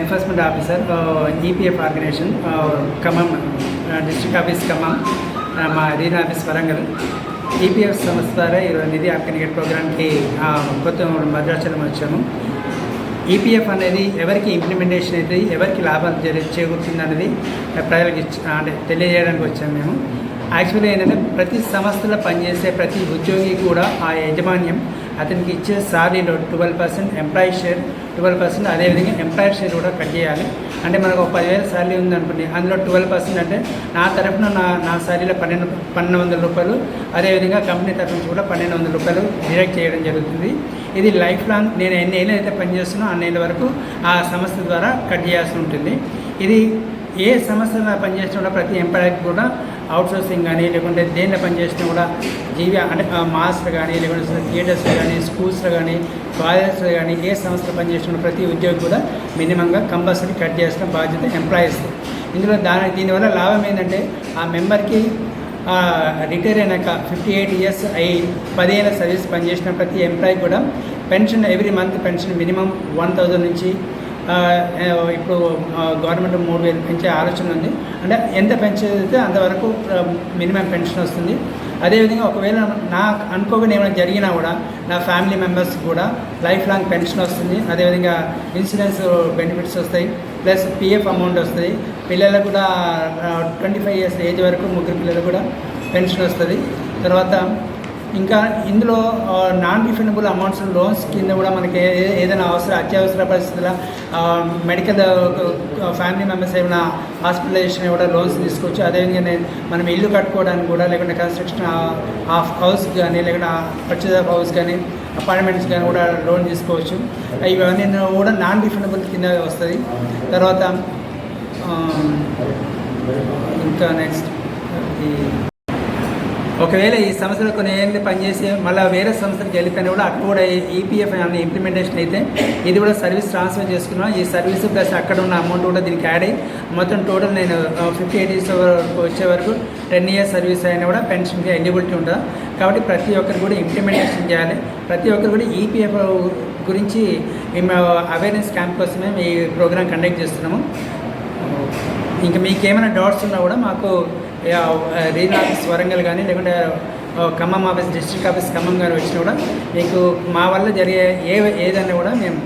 Enforcement officer EPF organisation Khammam uh, district office Khammam uh, మా region office Warangal. EPF సంస్థ ద్వారా ఈరోజు నిధి అప్కనికేట్ ప్రోగ్రామ్కి uh, కొత్త భద్రాచలం వచ్చాము. ఈపీఎఫ్ అనేది ఎవరికి ఇంప్లిమెంటేషన్ అయితే ఎవరికి లాభాలు చేకూరుతుంది అనేది ప్రజలకు అంటే తెలియజేయడానికి వచ్చాము మేము. యాక్చువల్లీ ఏంటంటే ప్రతి సంస్థలో పనిచేసే ప్రతి ఉద్యోగి కూడా ఆ యాజమాన్యం అతనికి ఇచ్చే సాలరీలో twelve percent employee share twelve percent అదేవిధంగా ఎంప్లాయర్ షేర్ కూడా కట్ చేయాలి. అంటే మనకు ఒక పదివేల సాలరీ ఉంది అనుకోండి అందులో ట్వెల్వ్ పర్సెంట్ అంటే నా తరఫున నా నా సాలరీలో పన్నెండు పన్నెండు వందల రూపాయలు అదేవిధంగా కంపెనీ తరఫు నుంచి కూడా పన్నెండు వందల రూపాయలు డిడక్ట్ చేయడం జరుగుతుంది. ఇది లైఫ్ లాంగ్ నేను ఎన్ని ఏళ్ళు అయితే పనిచేస్తున్నా అన్నేళ్ళ వరకు ఆ సంస్థ ద్వారా కట్ చేయాల్సి ఉంటుంది. ఇది ఏ సంస్థలో పనిచేస్తున్న ప్రతి ఎంప్లాయీకి కూడా అవుట్ సోర్సింగ్ కానీ లేకుంటే దేనిలో పనిచేసినా కూడా జీవి అంటే మాస్టర్ కానీ లేకుంటే థియేటర్స్లో కానీ స్కూల్స్లో కానీ కాలేజెస్లో కానీ ఏ సంస్థలో పనిచేసిన ప్రతి ఉద్యోగి కూడా మినిమంగా కంపల్సరీ కట్ చేసిన బాధ్యత ఎంప్లాయీస్ ఇందులో దాని దీనివల్ల లాభం ఏంటంటే ఆ మెంబర్కి రిటైర్ అయినాక ఫిఫ్టీ ఎయిట్ ఇయర్స్ అయి పదిహేను సర్వీస్ పనిచేసిన ప్రతి ఎంప్లాయీ కూడా pension every month pension minimum one thousand నుంచి ఇప్పుడు గవర్నమెంట్ మూడు వేలు పెంచే ఆలోచన ఉంది. అంటే ఎంత పెంచేదైతే అంతవరకు మినిమం పెన్షన్ వస్తుంది. అదేవిధంగా ఒకవేళ నాకు అనుకోకుండా ఏమైనా జరిగినా కూడా నా ఫ్యామిలీ మెంబర్స్ కూడా లైఫ్ లాంగ్ పెన్షన్ వస్తుంది. అదేవిధంగా ఇన్సూరెన్స్ బెనిఫిట్స్ వస్తాయి. ప్లస్ పిఎఫ్ అమౌంట్ వస్తుంది. పిల్లలకు కూడా ట్వంటీ ఫైవ్ ఇయర్స్ ఏజ్ వరకు ముగ్గురు పిల్లలకు కూడా పెన్షన్ వస్తుంది. తర్వాత ఇంకా ఇందులో నాన్ రిఫండబుల్ అమౌంట్స్ లోన్స్ కింద కూడా మనకి ఏ- ఏదైనా అవసరం అత్యవసర పరిస్థితుల మెడికల్ ఫ్యామిలీ మెంబర్స్ ఏమైనా హాస్పిటలైజేషన్ కూడా లోన్స్ తీసుకోవచ్చు. అదేవిధంగా మనం ఇల్లు కట్టుకోవడానికి కూడా లేకుంటే కన్స్ట్రక్షన్ ఆఫ్ హౌస్ కానీ లేకుంటే పర్చేజ్ ఆఫ్ హౌస్ కానీ అపార్ట్మెంట్స్ కానీ కూడా లోన్ తీసుకోవచ్చు. ఇవన్నీ కూడా నాన్ రిఫండబుల్ కింద వస్తుంది. తర్వాత ఇంకా నెక్స్ట్ ఈ ఒకవేళ ఈ సంస్థలో కొన్ని ఏళ్ళు పనిచేసి మళ్ళీ వేరే సంస్థలకు వెళ్ళిపోయినా కూడా అక్కడ కూడా ఈపీఎఫ్ అనే ఇంప్లిమెంటేషన్ అయితే ఇది కూడా సర్వీస్ ట్రాన్స్ఫర్ చేసుకున్నాం. ఈ సర్వీస్ ప్లస్ అక్కడ ఉన్న అమౌంట్ కూడా దీనికి యాడ్ అయ్యి మొత్తం టోటల్ నేను ఫిఫ్టీ ఎయిట్ ఇయర్స్ వరకు వచ్చే వరకు టెన్ ఇయర్స్ సర్వీస్ అయినా కూడా పెన్షన్కి ఎలిజిబిలిటీ ఉంటుంది? కాబట్టి ప్రతి ఒక్కరు కూడా ఇంప్లిమెంటేషన్ చేయాలి. ప్రతి ఒక్కరు కూడా ఈపీఎఫ్ గురించి మేము అవేర్నెస్ క్యాంప్ కోసమే ఈ ప్రోగ్రామ్ కండక్ట్ చేస్తున్నాము. ఇంకా మీకు ఏమైనా డౌట్స్ ఉన్నా కూడా మాకు ఆ, రీజనల్ ఆఫీస్ వరంగల్ కానీ లేకుంటే Khammam office district office Khammam కానీ వచ్చినా కూడా మీకు మా వల్ల జరిగే ఏ ఏదైనా కూడా మేము